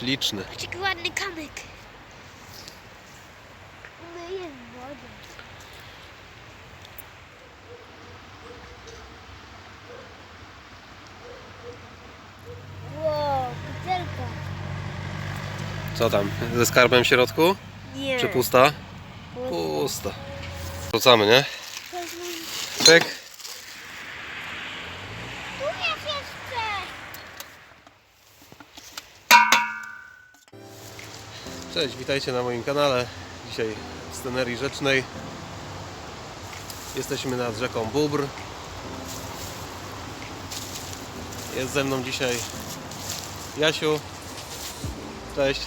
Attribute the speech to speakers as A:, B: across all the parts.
A: Śliczny.
B: Jaki ładny kamyk. Jest woda. Wow, butelka.
A: Co tam? Ze skarbem w środku?
B: Nie.
A: Czy pusta? Pusta. Wrzucamy, nie? Pyk.
B: Tu jest jeszcze.
A: Cześć, witajcie na moim kanale. Dzisiaj w scenerii rzecznej. Jesteśmy nad rzeką Bóbr. Jest ze mną dzisiaj Jasiu. Cześć.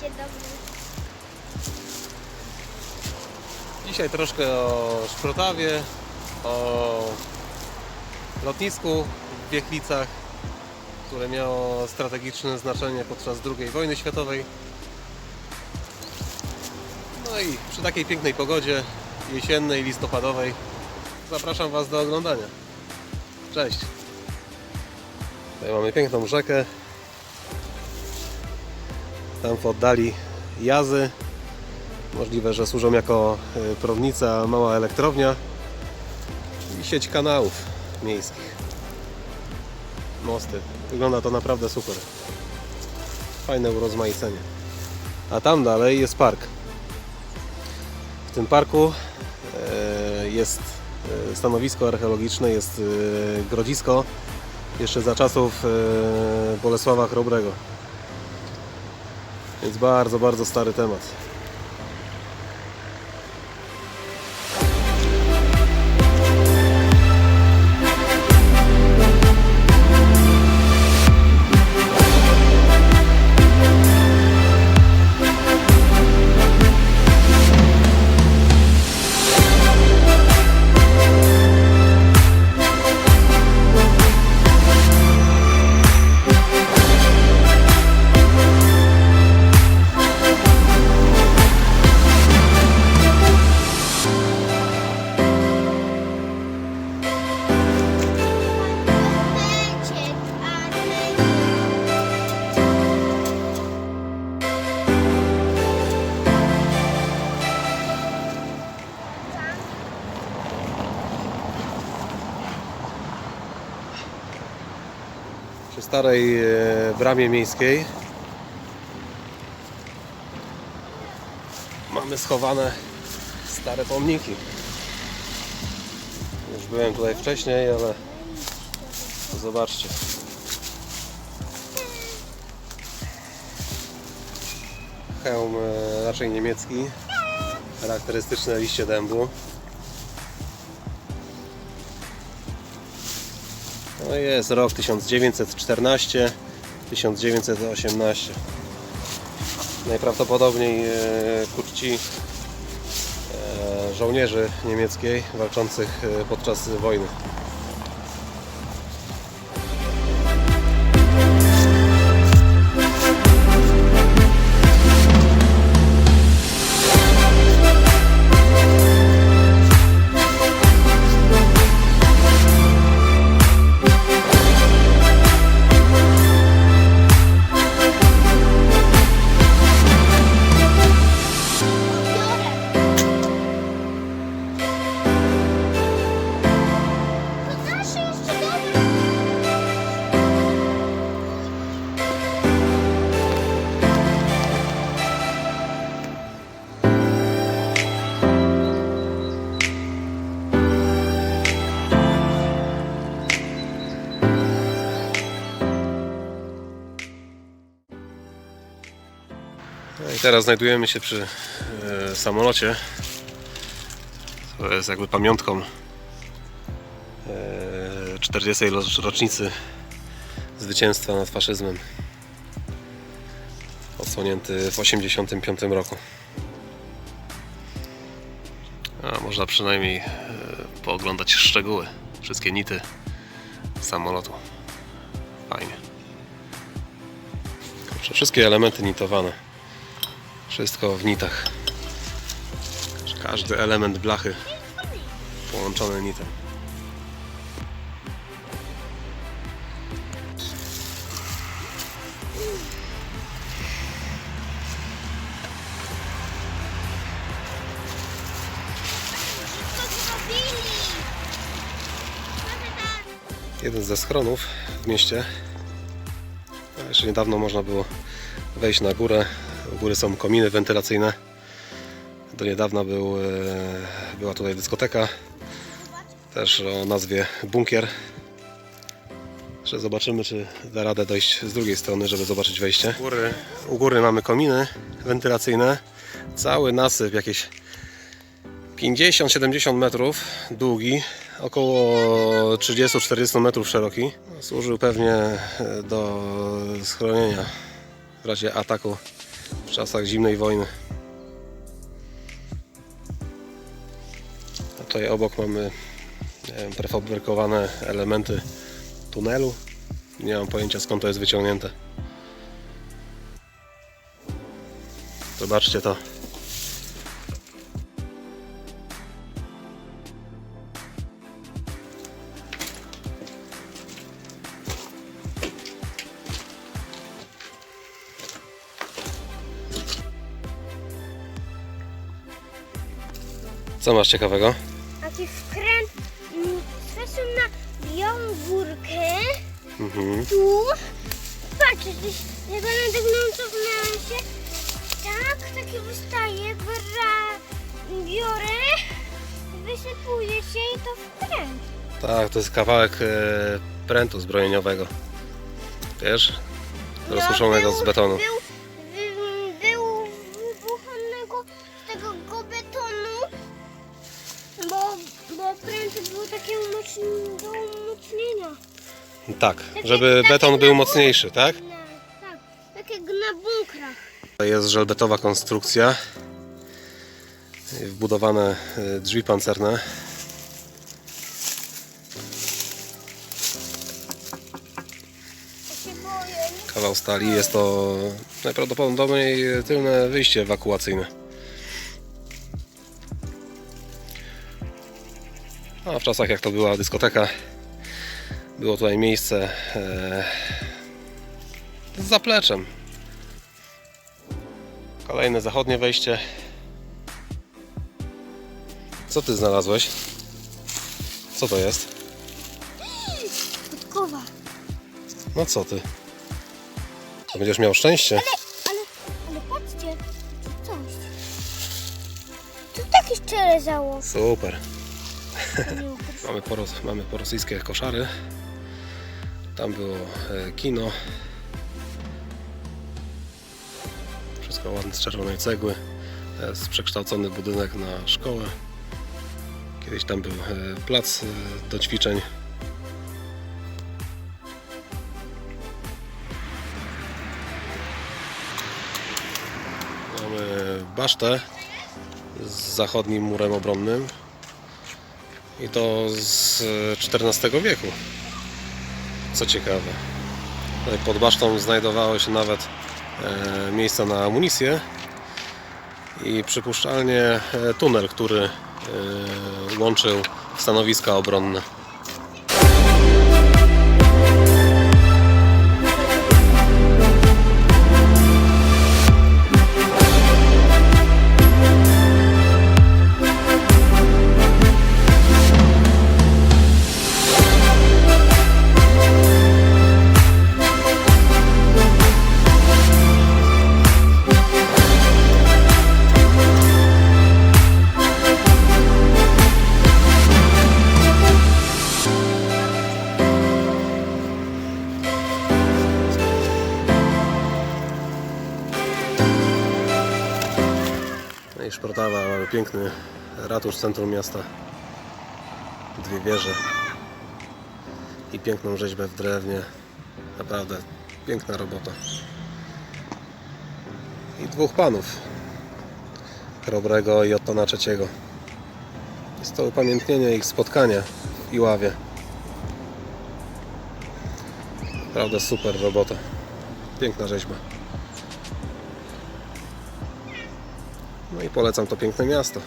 B: Dzień dobry.
A: Dzisiaj troszkę o Szprotawie, o lotnisku w Wiechlicach, które miało strategiczne znaczenie podczas II wojny światowej. No i przy takiej pięknej pogodzie jesiennej, listopadowej zapraszam Was do oglądania. Cześć! Tutaj mamy piękną rzekę. Tam w oddali jazy. Możliwe, że służą jako y, prownica, mała elektrownia i sieć kanałów miejskich. Mosty. Wygląda to naprawdę super. Fajne urozmaicenie. A tam dalej jest park. W tym parku e, jest e, stanowisko archeologiczne, jest e, grodzisko jeszcze za czasów Bolesława Chrobrego. Więc bardzo, bardzo stary temat. Starej e, bramie miejskiej mamy schowane stare pomniki. Już byłem tutaj wcześniej, ale zobaczcie. Hełm e, raczej niemiecki, charakterystyczne liście dębu. No jest rok 1914, 1918. Najprawdopodobniej e, ku czci e, żołnierzy niemieckiej walczących e, podczas wojny. Teraz znajdujemy się przy e, samolocie. To jest jakby pamiątką e, 40. lo- rocznicy zwycięstwa nad faszyzmem. Odsłonięty w 85 roku. A można przynajmniej e, pooglądać szczegóły, wszystkie nity samolotu. Fajnie. Wszystkie elementy nitowane. Wszystko w nitach. Każdy element blachy połączony nitem. jeden ze schronów w mieście. Jeszcze niedawno można było wejść na górę, u góry są kominy wentylacyjne. Do niedawna był, e, była tutaj dyskoteka, też o nazwie Bunkier. Jeszcze zobaczymy, czy da radę dojść z drugiej strony, żeby zobaczyć wejście. U góry, u góry mamy kominy wentylacyjne. Cały nasyp jakieś 50-70 metrów długi, około 30-40 metrów szeroki. Służył pewnie e, do schronienia w razie ataku w czasach zimnej wojny. Tutaj obok mamy prefabrykowane elementy tunelu. Nie mam pojęcia skąd to jest wyciągnięte. Zobaczcie to. Co masz ciekawego?
B: Taki wkręt weszł na białą górkę.
A: Mhm.
B: Tu. Patrz, jak będę tak cofnęłam się. Tak, takie wystaje. Bra, biorę, wysypuję się i to wkręt.
A: Tak, to jest kawałek e, prętu zbrojeniowego. Wiesz? Rozsuszonego z betonu.
B: Był,
A: Tak, żeby beton był mocniejszy, tak?
B: Tak, tak jak na bunkrach.
A: To jest żelbetowa konstrukcja. Wbudowane e, drzwi pancerne. Kawał stali. Jest to najprawdopodobniej tylne wyjście ewakuacyjne. A w czasach jak to była dyskoteka, było tutaj miejsce e, z zapleczem. Kolejne zachodnie wejście. Co ty znalazłeś? Co to jest?
B: Podkowa.
A: No co ty? To będziesz miał szczęście.
B: Ale, ale, ale patrzcie, coś. Tu takie szczere zało.
A: Super. Mamy, poros, mamy porosyjskie koszary. Tam było e, kino. Wszystko ładne z czerwonej cegły. Jest przekształcony budynek na szkołę. Kiedyś tam był e, plac e, do ćwiczeń. Mamy basztę z zachodnim murem obronnym. I to z XIV wieku. Co ciekawe. Pod basztą znajdowało się nawet e, miejsce na amunicję i przypuszczalnie e, tunel, który e, łączył stanowiska obronne. I szportowa, mamy piękny ratusz centrum miasta. Dwie wieże. I piękną rzeźbę w drewnie. Naprawdę piękna robota. I dwóch panów. Chrobrego i Ottona III. Jest to upamiętnienie ich spotkania w Iławie. Naprawdę super robota. Piękna rzeźba. No i polecam to piękne miasto.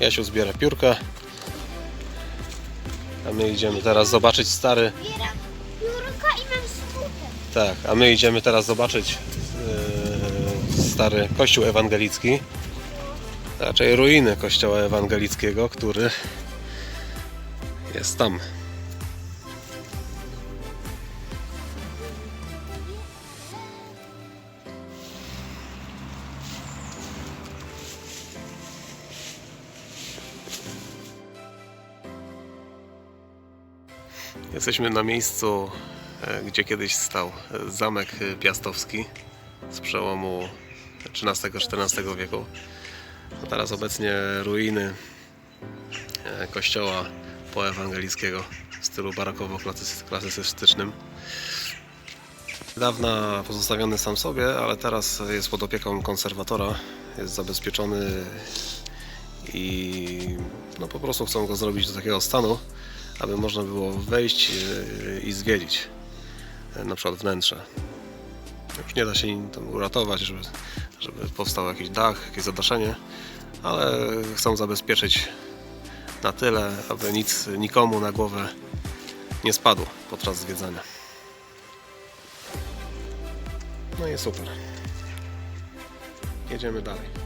A: Ja się zbiorę piórka, my idziemy teraz zobaczyć stary.
B: Zbieram piórka i mam.
A: Tak, a my idziemy teraz zobaczyć yy, stary kościół ewangelicki. Raczej ruiny kościoła ewangelickiego, który jest tam. Jesteśmy na miejscu, e, gdzie kiedyś stał e, zamek e, piastowski z przełomu XIII-XIV wieku. A teraz obecnie ruiny kościoła poewangelickiego w stylu barokowo-klasycystycznym. Dawna pozostawiony sam sobie, ale teraz jest pod opieką konserwatora, jest zabezpieczony i no po prostu chcą go zrobić do takiego stanu, aby można było wejść e, i zwiedzić e, na przykład wnętrze. Już nie da się tam uratować, żeby, żeby powstał jakiś dach, jakieś zadaszenie, ale chcą zabezpieczyć na tyle, aby nic nikomu na głowę nie spadło podczas zwiedzania. No i super. Jedziemy dalej.